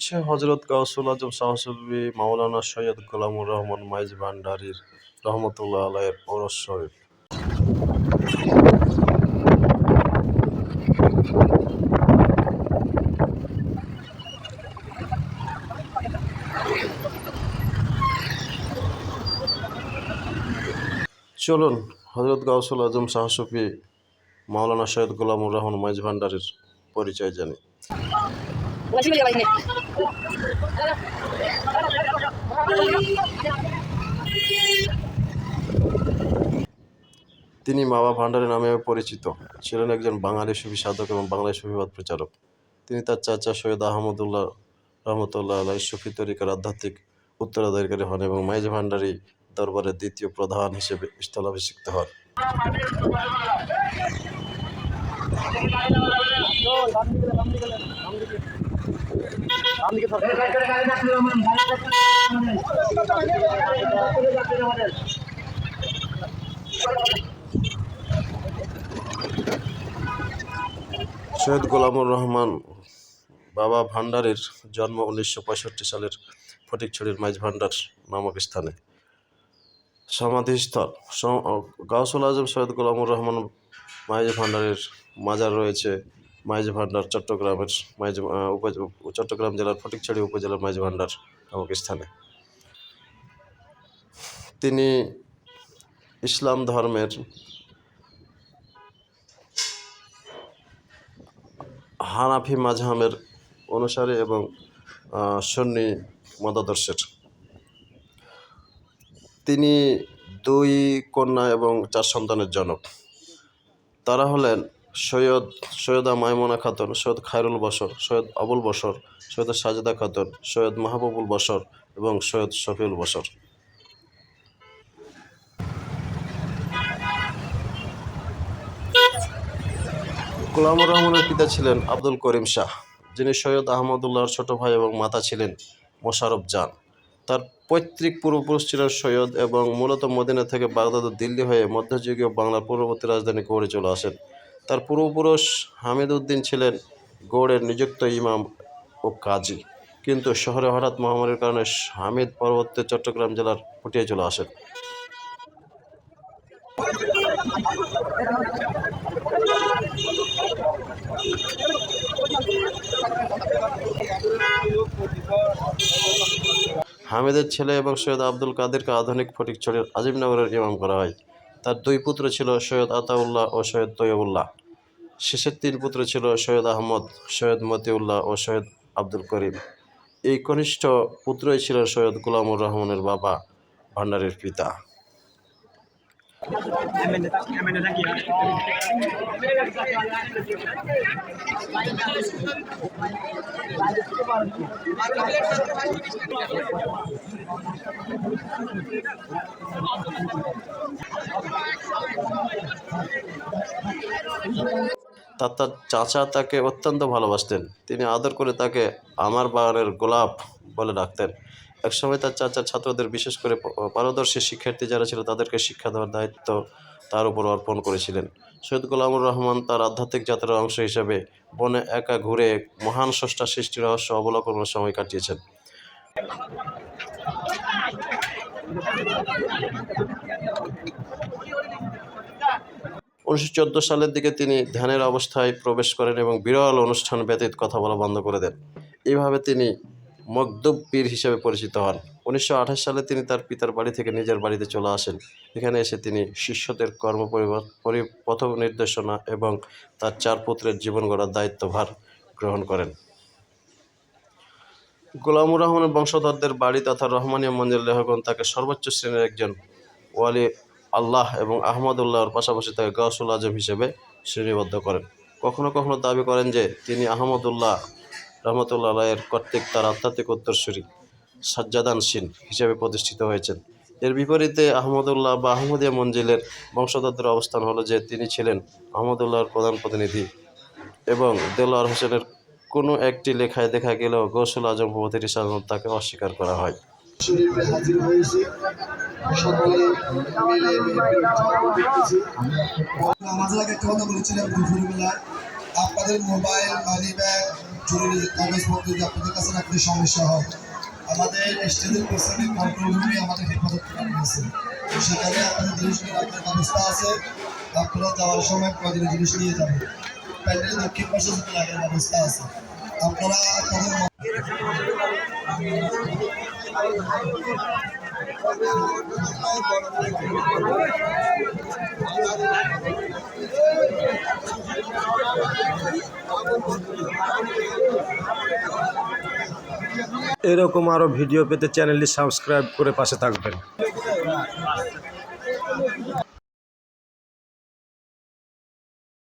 হচ্ছে হজরত গাউসুল আজম শাহসুলবি মাওলানা সৈয়দ গোলামুর রহমান মাইজ ভান্ডারির রহমতুল্লাহ আলাইয়ের ওরস শরীফ চলুন হজরত গাউসুল আজম শাহসুফি মাওলানা সৈয়দ গোলামুর রহমান মাইজ ভান্ডারির পরিচয় জানি. তিনি মাবা ভান্ডারী নামে পরিচিত। ছিলেন একজন বাঙালি সুফি সাধক এবং বাংলায় সুফিবাদ প্রচারক। তিনি তার চাচা সৈয়দ আহমদুল্লাহ রহমতুল্লাহ আলাই সুফি তরিকার আধ্যাত্মিক উত্তরাধিকারী হন এবং মাইজ ভান্ডারী দরবারের দ্বিতীয় প্রধান হিসেবে স্থলাভিষিক্ত হন। সৈয়দ গোলামুর রহমান বাবা ভান্ডারীর জন্ম উনিশশো পঁয়ষট্টি সালের ফটিকছড়ির মাইজ ভান্ডার নামক স্থানে। সমাধিস্থল। সম- গাউসুল আজম সৈয়দ গোলামুর রহমান মাইজ ভান্ডারের মাজার রয়েছে মাইজ ভান্ডার, চট্টগ্রামের মাইজ চট্টগ্রাম জেলার ফটিকছড়ি উপজেলার মাইজ ভান্ডার নামক স্থানে তিনি ইসলাম ধর্মের হানাফি মাঝহামের অনুসারী এবং সুন্নি মতাদর্শের। তিনি দুই কন্যা এবং চার সন্তানের জনক। তারা হলেন সৈয়দ, সৈয়দা মাইমুনা খাতুন, সৈয়দ খায়রুল বসর সৈয়দ আবুল বসর সৈয়দ সাজেদা খাতুন, সৈয়দ মাহবুবুল বসর এবং সৈয়দ শফিউল বসর গোলামুর রহমানের পিতা ছিলেন আব্দুল করিম শাহ, যিনি সৈয়দ আহমদুল্লাহর ছোট ভাই এবং মাতা ছিলেন মোশারফ জান। তার পৈতৃক পূর্বপুরুষ ছিলেন সৈয়দ এবং মূলত মদিনা থেকে বাগদাদ দিল্লি হয়ে মধ্যযুগীয় বাংলার পূর্ববর্তী রাজধানী গৌড়ে চলে আসেন। তার পূর্বপুরুষ হামিদ উদ্দিন ছিলেন গৌড়ের নিযুক্ত ইমাম ও কাজী। কিন্তু শহরে হঠাৎ মহামারীর কারণে হামিদ পরবর্তী চট্টগ্রাম জেলার ফুটিয়ে চলে আসেন। হামিদের ছেলে এবং সৈয়দ আব্দুল কাদেরকে আধুনিক ফটিকছড়ির আজিমনগরের ইমাম করা হয়। তার দুই পুত্র ছিল সৈয়দ আতাউল্লাহ ও সৈয়দ তৈয়বুল্লাহ। শেষের তিন পুত্র ছিল সৈয়দ আহমদ, সৈয়দ মতিউল্লাহ ও সৈয়দ আব্দুল করিম। এই কনিষ্ঠ পুত্রই ছিল সৈয়দ গোলামুর রহমানের বাবা ভান্ডারের পিতা। তার তার চাচা তাকে অত্যন্ত ভালোবাসতেন। তিনি আদর করে তাকে আমার বাগানের গোলাপ বলে ডাকতেন। একসময় তার চাচার ছাত্রদের বিশেষ করে পারদর্শী শিক্ষার্থী যারা ছিল তাদেরকে শিক্ষা দেওয়ার দায়িত্ব তার উপর অর্পণ করেছিলেন। সৈয়দ গোলামুর রহমান তার আধ্যাত্মিক যাত্রার অংশ হিসেবে বনে একা ঘুরে মহান স্রষ্টা সৃষ্টি রহস্য অবলোকনের সময় কাটিয়েছেন। উনিশশো চোদ্দ সালের দিকে তিনি ধ্যানের অবস্থায় প্রবেশ করেন এবং বিরল অনুষ্ঠান ব্যতীত কথা বলা বন্ধ করে দেন। এইভাবে তিনি মকদুব পীর হিসেবে পরিচিত হন। উনিশশো আঠাশ সালে তিনি তার পিতার বাড়ি থেকে নিজের বাড়িতে চলে আসেন। এখানে এসে তিনি শিষ্যদের কর্ম পথ নির্দেশনা এবং তার চার পুত্রের জীবন গড়ার দায়িত্বভার গ্রহণ করেন। গোলামুর রহমানের বংশধরদের বাড়ি তথা রহমানিয়া মঞ্জিল লেখকগণ তাকে সর্বোচ্চ শ্রেণির একজন ওয়ালি আল্লাহ এবং আহমদুল্লাহর পাশাপাশি তাকে গাউসুল আজম হিসেবে শ্রেণীবদ্ধ করেন। কখনো কখনো দাবি করেন যে, তিনি আহমদুল্লাহ রহমতুল্লাহ আলাইয়ের কর্তৃক তার আধ্যাত্মিক উত্তরসূরি সাজ্জাদান সিন হিসেবে প্রতিষ্ঠিত হয়েছেন। এর বিপরীতে আহমদুল্লাহ বা আহমদিয়া মঞ্জিলের বংশধরদের অবস্থান হলো যে, তিনি ছিলেন আহমদুল্লাহর প্রধান প্রতিনিধি এবং দেলোয়ার হোসেনের কোনো একটি লেখায় দেখা গেলেও গৌসুল আজম প্রভৃতির সাধারণত তাকে অস্বীকার করা হয়। শরীফে হাজির হয়েছি। সকলে মিলে নামাজ আগে একটা কথা বলেছিলাম দুপুরবেলায় আপনাদের মোবাইল মানি ব্যাগ জরুরি কাগজপত্র যদি আপনাদের কাছে রাখতে সমস্যা হয়, আমাদের স্টেজের পেছনে কন্ট্রোল রুমে আমাদের হেফাজত করা রয়েছে সেখানে আপনাদের জিনিসগুলো রাখার ব্যবস্থা আছে। আপনারা যাওয়ার সময় প্রয়োজনীয় জিনিস নিয়ে যাবেন। প্যান্ডেলের দক্ষিণ পাশে লাগার ব্যবস্থা আছে, আপনারা আপনাদের এরকম আরও ভিডিও পেতে চ্যানেলটি সাবস্ক্রাইব করে পাশে থাকবেন।